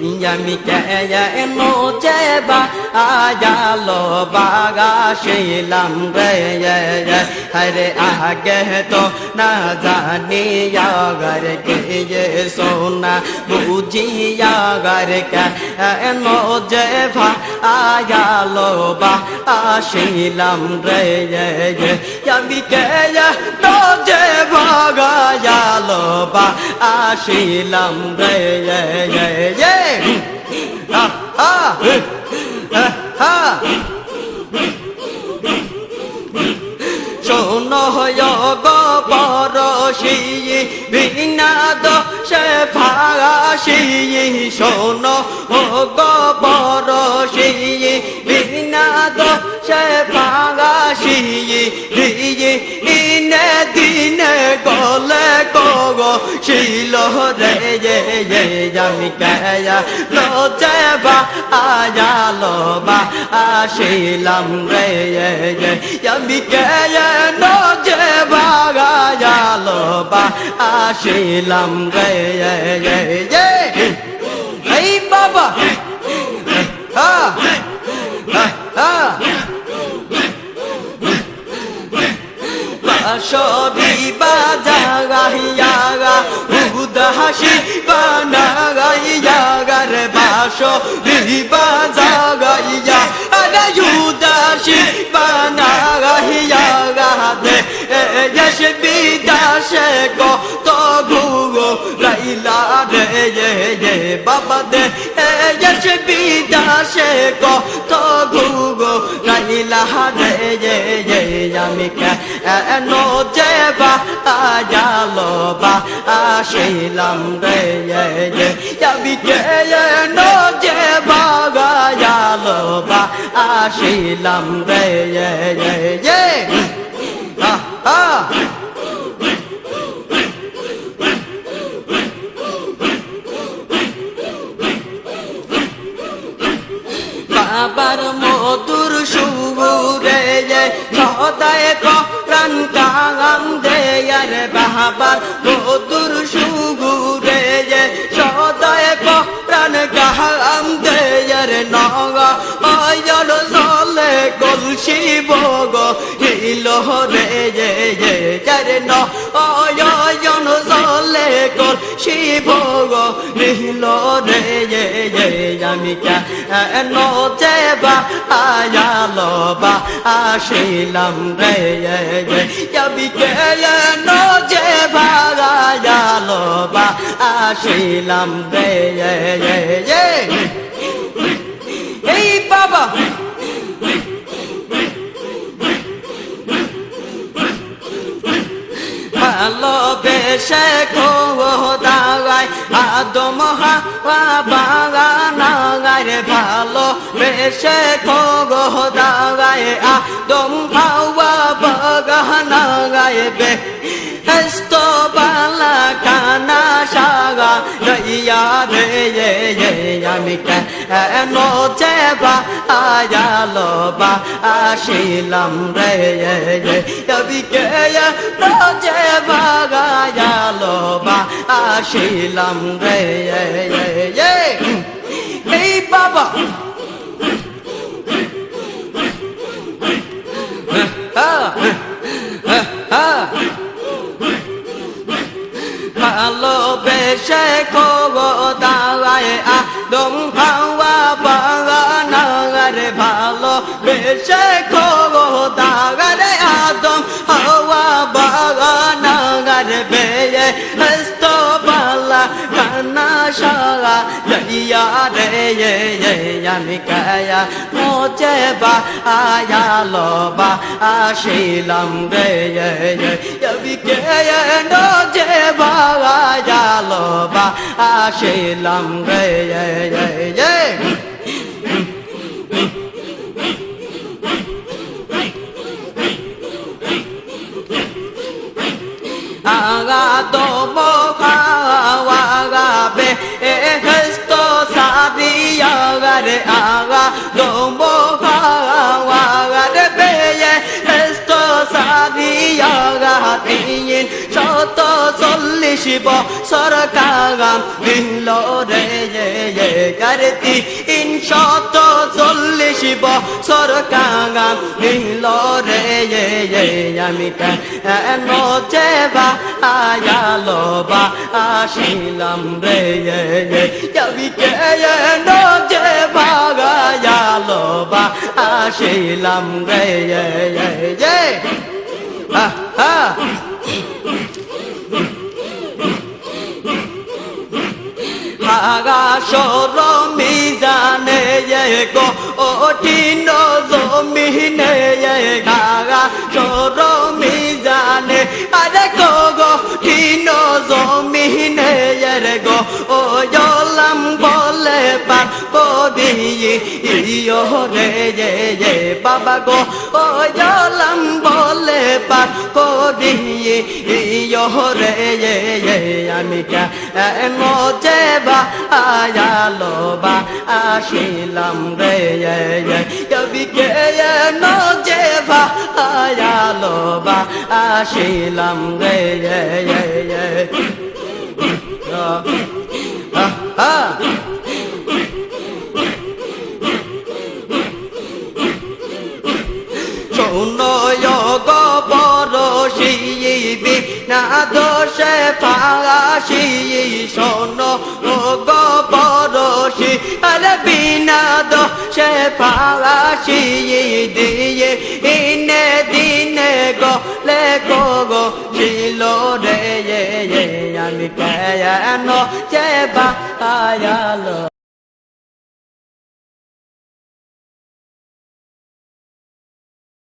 Yami kaya eno cheba ayalo baga shilam re ye ye Hare aage to na zani ya gar ke ye sona Buji ya gar ke eno jeva ayalo baga shilam re ye ye Yami kaya no jeba gar শোনো গো পরশি বিনাদ সে ফাগাসি শোনো গো পরশি বিনাদ সে ফাগাসি ইনে কেয়া লোচে বা আয়ালো বা, আসিলাম রে আমি কেয়া নোজে বাগা জালো বা, আসিলাম রে এই বাবা হা হা সবি বাজাগাইয়াগা উদাসি বানাগাইয়াগা রে বাসো বাজাগাইয়া আরে উদাসি বানাগাইয়াগা দে যশ বিদাসে গো তো গুগো লাইলা রে ye ye বাবা দে। যশ বিদাসে গো তো গুগো লাইলা রে ye ye আমি কেন যেবা আজালো বা আসিলাম রে আমি কেন যেবা গায়ালো বা আসিলাম রে হা বাবার সদায় প্রাণ কাগাম দেয়ার বাবার মধুর সুগুরে সদায় প্রাণ কাগাম দেয়ার নগা, অয়ন জলে কলসি বগ, হিল রে যে যার ন জলে কলসি বগ হিল রে আমি কেন যেবা আয়ালো বা আসিলাম রে আমি কেন যে ভাগায়ালো বা আসিলাম রে আদম হাওয়া বাগানাগায় রে ভালো বেসে খোদাগায় আদম হাওয়া বাগানাগায় বে হস্ত বালা কানা সাগা রইয়া রে আমি কেন যেবা আয়ালো বা আসিলাম রে আমি কেন যেবা গায়ালো বা আসিলাম রে এই বাবা। ভালোবেসে খোদায় আদম হাওয়া বাগানাগারে ভালো বেসে খোদাগারে আমি কায়া মোচে বা আয়ালো বা আসিলাম রে আমি কেয়া নোজে বা আয়ালো বা আসিলাম রে আগা তো সাদিয়া গারে আগা তো মোখাওয়াগা রে বে এ হস্তো সাদিয়া গা তিন শত চল্লিশ বছর কাগাম দিল রে করতি ইনশত চল্লিশ বছর কাঙাম নিল রে আমি যে বা আয়ালো বা আসিলাম রে আমি কেন যে বাগায়ালো বা আসিলাম রে আহ আহ আগাসর মিজানে গো ও জমিনে কদিয়ে ইয়ো রে যে বাবা গো ও জলাম বলে পার কদিয়ে ইয়ো রে আমি কেন যে বা আয়ালো বা আসিলাম রে কবি কেন যে বা আয়ালো বা আসিলাম রে আহ ফাঁসি শোনো গো পরশি, আরে বিনা দোষে ফাঁসি দিয়ে ইনে দিনে গলে গো ছিল রে আমি কেন যে বা